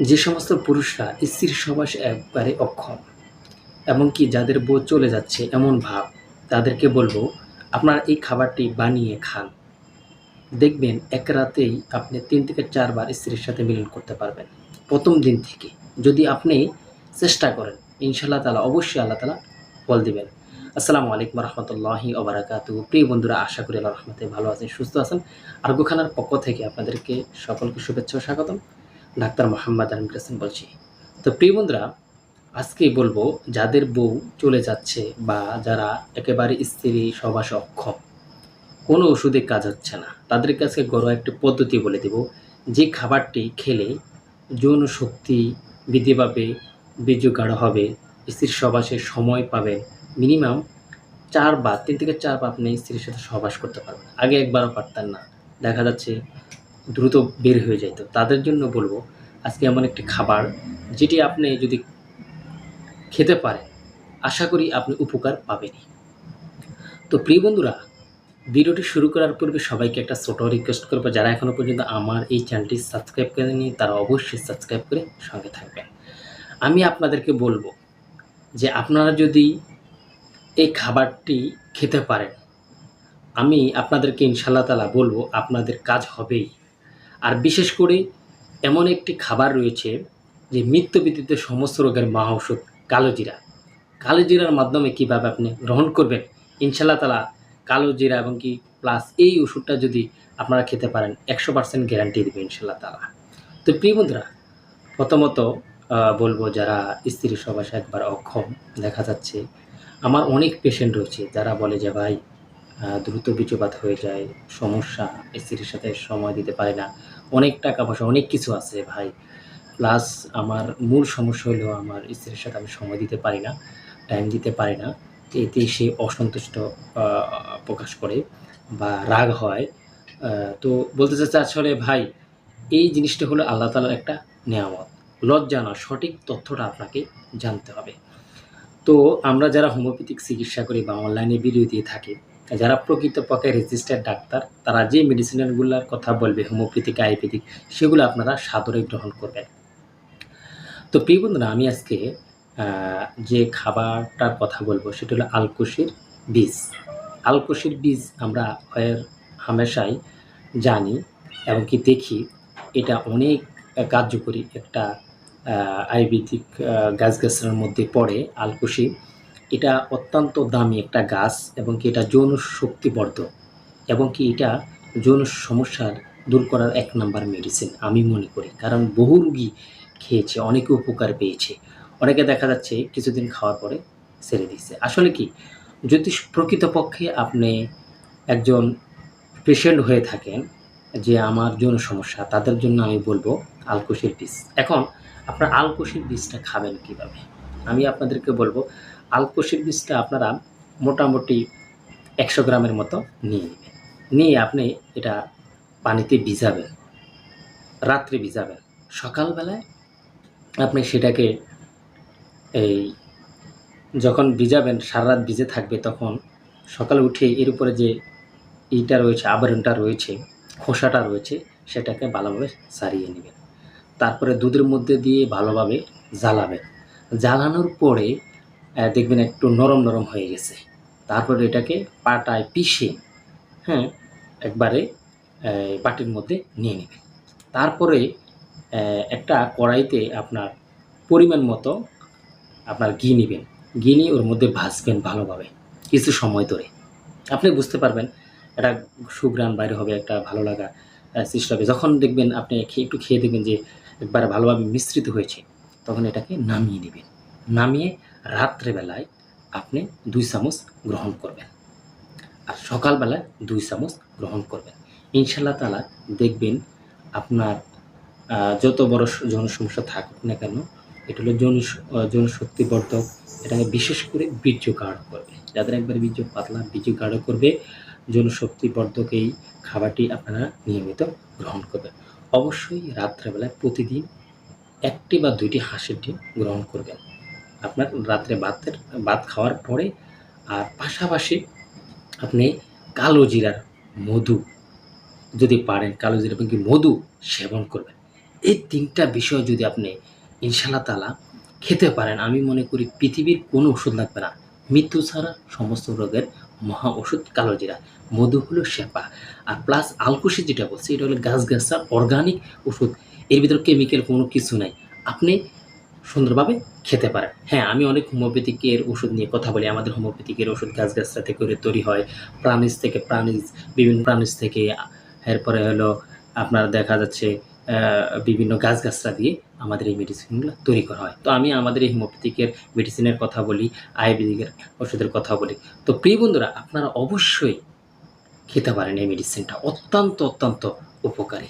যে সমস্ত পুরুষরা স্ত্রীর সবাসে একবারে অক্ষম, এমনকি যাদের বউ চলে যাচ্ছে এমন ভাব, তাদেরকে বলব, আপনার এই খাবারটি বানিয়ে খান। দেখবেন এক রাতেই আপনি তিন থেকে চারবার স্ত্রীর সাথে মিলন করতে পারবেন। প্রথম দিন থেকে। যদি আপনি চেষ্টা করেন ইনশাল্লাহ তালা অবশ্যই আল্লাহ তালা বল দিবেন। আসসালামু আলাইকুম রহমতুল্লাহি ওবরাকাত প্রিয় বন্ধুরা, আশা করি আল্লাহ রহমতে ভালো আছেন, সুস্থ আছেন। আরগুখানার পক্ষ থেকে আপনাদেরকে সকলকে শুভেচ্ছা স্বাগতম। ডাক্তার মোহাম্মদ আলম কাসিম বলছি। তো প্রিয় বন্ধুরা আজকে বলব, যাদের বউ চলে যাচ্ছে বা যারা একেবারে স্ত্রী সবাসে অক্ষম কোনো ওষুধে কাজ হচ্ছে না, তাদের কাছে ঘরোয়া একটি পদ্ধতি বলে দেব। যে খাবারটি খেলে যৌন শক্তি বৃদ্ধি পাবে, বীর্য গাঢ় হবে, স্ত্রীর সবাসে সময় পাবেন। মিনিমাম চারবার তিন থেকে চারবার আপনি স্ত্রীর সাথে সহবাস করতে পারবেন। আগে একবারও পারতেন না। দেখা যাচ্ছে দ্রুত বের হয়ে যেত তাদের জন্য বলব, আজকে এমন একটি খাবার যেটি আপনি যদি খেতে পারেন, আশা করি আপনি উপকার পাবেনই। তো প্রিয় বন্ধুরা, ভিডিওটি শুরু করার পূর্বে সবাইকে একটা ছোট রিকোয়েস্ট করব। যারা এখনও পর্যন্ত আমার এই চ্যানেলটি সাবস্ক্রাইব করেনি তারা অবশ্যই সাবস্ক্রাইব করে সঙ্গে থাকবেন। আমি আপনাদেরকে বলব যে আপনারা যদি এই খাবারটি খেতে পারেন, আমি আপনাদেরকে ইনশাল্লাহ তালা বলব আপনাদের কাজ হবেই। আর বিশেষ করে এমন একটি খাবার রয়েছে যে মৃত্যু ব্যতীত সমস্ত রোগের মা ওষুধ কালো জিরা। কালো জিরার মাধ্যমে কীভাবে আপনি গ্রহণ করবেন? ইনশাল্লাহ তালা কালো জিরা এবং কি প্লাস এই ওষুধটা যদি আপনারা খেতে পারেন, একশো পার্সেন্ট গ্যারান্টি দেবে ইনশাল্লাহ তালা তো প্রিয় বন্ধুরা, প্রথমত বলব যারা স্ত্রী সবাসে একবার অক্ষম, দেখা যাচ্ছে আমার অনেক পেশেন্ট রয়েছে, যারা বলে যে, ভাই দ্রুত বীজপাত হয়ে যায়, সমস্যা স্ত্রীর সাথে সময় দিতে পারে না। অনেক টাকা পয়সা অনেক কিছু আছে ভাই। প্লাস আমার মূল সমস্যা হলো আমার স্ত্রীর সাথে আমি সময় দিতে পারি না টাইম দিতে পারি না। এতে সে অসন্তুষ্ট প্রকাশ করে বা রাগ হয়। তো বলতে চাচ্ছে আসলে ভাই, এই জিনিসটা হলো আল্লাহ তালার একটা নেয়ামত। লজ্জা না, সঠিক তথ্যটা আপনাকে জানতে হবে। তো আমরা যারা হোমিওপ্যাথিক চিকিৎসা করি বা অনলাইনে ভিডিও দিয়ে থাকি যারা প্রকৃতপক্ষে রেজিস্টার্ড ডাক্তার, তারা যে মেডিসিনগুলোর কথা বলবে হোমিওপ্যাথিক আয়ুর্বেদিক সেগুলো আপনারা সাদরে গ্রহণ করবেন। তো প্রিয় বন্ধুরা, আমি আজকে যে খাবারটার কথা বলব, সেটা হলো আলকুশির বীজ। আলকুশির বীজ আমরা হয়, হামেশাই জানি এবং কি দেখি, এটা অনেক কার্যকরী একটা আয়ুর্বেদিক গাছগাছালির মধ্যে পড়ে আলকুশি। এটা অত্যন্ত দামি একটা গাছ এবং কি এটা যৌন শক্তিবর্ধক এবং কি এটা যৌন সমস্যার দূর করার এক নাম্বার মেডিসিন আমি মনে করি। কারণ বহু রুগী খেয়েছে, অনেকে উপকার পেয়েছে। অনেকে দেখা যাচ্ছে কিছুদিন খাওয়ার পরে ছেড়ে দিচ্ছে আসলে কি, যদি প্রকৃতপক্ষে আপনি একজন পেশেন্ট হয়ে থাকেন যে আমার যৌন সমস্যা, তাদের জন্য আমি বলব আলকুশির বীজ। এখন, আপনার আলকুশির বীজটা খাবেন কীভাবে? আমি আপনাদেরকে বলব আলকুশির বীজটা আপনারা মোটামুটি একশো গ্রামের মতো নিয়ে নেবেন। নিয়ে আপনি এটা পানিতে ভিজাবেন, রাত্রে ভিজাবেন। সকালবেলায় আপনি সেটাকে এই যখন ভিজাবেন সারা রাত ভিজে থাকবে তখন সকালে উঠে এর উপরে যে ইটা রয়েছে, আবরণটা রয়েছে, খোসাটা রয়েছে, সেটাকে ভালোভাবে সারিয়ে নেবেন। তারপরে দুধের মধ্যে দিয়ে ভালোভাবে জ্বালাবেন। জ্বালানোর পরে দেখবেন একটু নরম নরম হয়ে গেছে। তারপরে এটাকে পাটায় পিষে হ্যাঁ একবারে বাটির মধ্যে নিয়ে নেবেন। তারপরে একটা কড়াইতে আপনার পরিমাণ মতো আপনার ঘি নেবেন। ঘি নিয়ে ওর মধ্যে ভাজবেন ভালোভাবে, কিছু সময় ধরে। আপনি বুঝতে পারবেন, একটা সুগ্রান বাইরে হবে, একটা ভালো লাগা সৃষ্টি হবে। যখন দেখবেন আপনি একটু খেয়ে দেখবেন যে একবারে ভালোভাবে মিশ্রিত হয়েছে, তখন এটাকে নামিয়ে নেবেন। নামিয়ে রাত্রেবেলায় আপনি দুই চামচ গ্রহণ করবেন। আর সকালবেলায় দুই চামচ গ্রহণ করবেন। ইনশাল্লাহ তালা দেখবেন আপনার যত বড় যৌন সমস্যা থাকুক না কেন, এটা হলো যৌন যৌন এটাকে বিশেষ করে বীর্য গাঢ় করবে। যাদের একবার বীর্য পাতলা বীর্য গাঢ় করবে যৌন শক্তিবর্ধক এই খাবারটি আপনারা নিয়মিত গ্রহণ করবেন। অবশ্যই রাত্রেবেলায় প্রতিদিন একটি বা দুইটি হাঁসের ডিম গ্রহণ করবেন। আপনার রাত্রে ভাতের, ভাত খাওয়ার পরে আর পাশাপাশি আপনি কালো জিরার মধু যদি পারেন, কালো জিরা কি মধু সেবন করবেন। এই তিনটা বিষয় যদি আপনি ইনশাল্লাহ তালা খেতে পারেন, আমি মনে করি পৃথিবীর কোনো ওষুধ লাগবে না। মৃত্যু ছাড়া সমস্ত রোগের মহা ওষুধ কালোজিরা মধু হলো শেপা আর প্লাস আলকুশি যেটা বলছি, এটা হলো গাছ গাছার অর্গানিক ওষুধ। এর ভিতরে কেমিক্যাল কোনো কিছু নাই। আপনি সুন্দরভাবে খেতে পারেন হ্যাঁ আমি অনেক হোমিওপ্যাথিকের ওষুধ নিয়ে কথা বলি। আমাদের হোমিওপ্যাথিকের ওষুধ গাছ গাছরা থেকে তৈরি হয়। প্রাণীজ থেকে, প্রাণীজ, বিভিন্ন প্রাণীজ থেকে, এরপরে হলো আপনার দেখা যাচ্ছে বিভিন্ন গাছ গাছরা দিয়ে আমাদের এই মেডিসিনগুলো তৈরি করা হয়। তো আমি আমাদের এই হোমিওপ্যাথিকের মেডিসিনের কথা বলি, আয়ুর্বেদিকের ওষুধের কথা বলি। তো প্রিয় বন্ধুরা, আপনারা অবশ্যই খেতে পারেন এই মেডিসিনটা অত্যন্ত অত্যন্ত উপকারী।